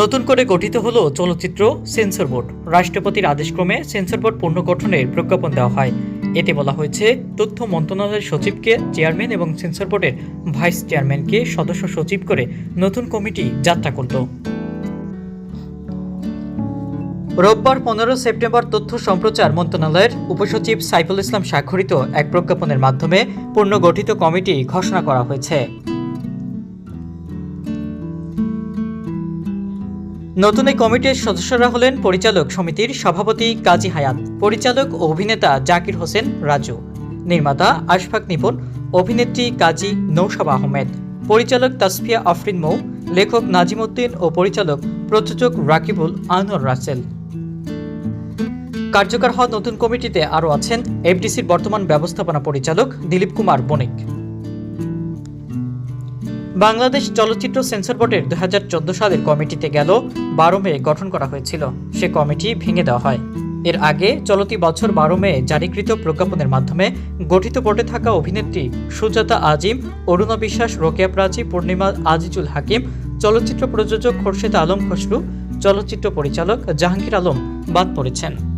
নতুন করে গঠিত হল চলচ্চিত্র সেন্সর বোর্ড। রাষ্ট্রপতির আদেশক্রমে সেন্সর বোর্ড পুনর্গঠনের প্রজ্ঞাপন দেওয়া হয়। এতে বলা হয়েছে, তথ্য মন্ত্রণালয়ের সচিবকে চেয়ারম্যান এবং সেন্সর বোর্ডের ভাইস চেয়ারম্যানকে সদস্য সচিব করে নতুন কমিটি যাত্রা করত। রোববার পনেরো সেপ্টেম্বর তথ্য সম্প্রচার মন্ত্রণালয়ের উপসচিব সাইফুল ইসলাম স্বাক্ষরিত এক প্রজ্ঞাপনের মাধ্যমে পুনর্গঠিত কমিটি ঘোষণা করা হয়েছে। নতুন এই কমিটির সদস্যরা হলেন পরিচালক সমিতির সভাপতি কাজী হায়াত, পরিচালক ও অভিনেতা জাকির হোসেন রাজু, নির্মাতা আশফাক নিপুণ, অভিনেত্রী কাজী নৌশাবা আহমেদ, পরিচালক তাসফিয়া আফরিন মৌ, লেখক নাজিমউদ্দিন ও পরিচালক প্রযোজক রাকিবুল আনোয়ার রাসেল। কার্যকর হওয়া নতুন কমিটিতে আরও আছেন এফডিসির বর্তমান ব্যবস্থাপনা পরিচালক দিলীপ কুমার বণিক। বাংলাদেশ চলচ্চিত্র সেন্সর বোর্ডের দু হাজার চোদ্দ সালের কমিটিতে গেল বারো মে গঠন করা হয়েছিল। সে কমিটি ভেঙে দেওয়া হয়। এর আগে চলতি বছর বারো মে জারিকৃত প্রজ্ঞাপনের মাধ্যমে গঠিত বোর্ডে থাকা অভিনেত্রী সুজাতা আজিম, অরুণা বিশ্বাস, রোকেয়া প্রাচী, পূর্ণিমা আজিজুল হাকিম, চলচ্চিত্র প্রযোজক খোরশেদ আলম খসরু, চলচ্চিত্র পরিচালক জাহাঙ্গীর আলম বাদ পড়েছেন।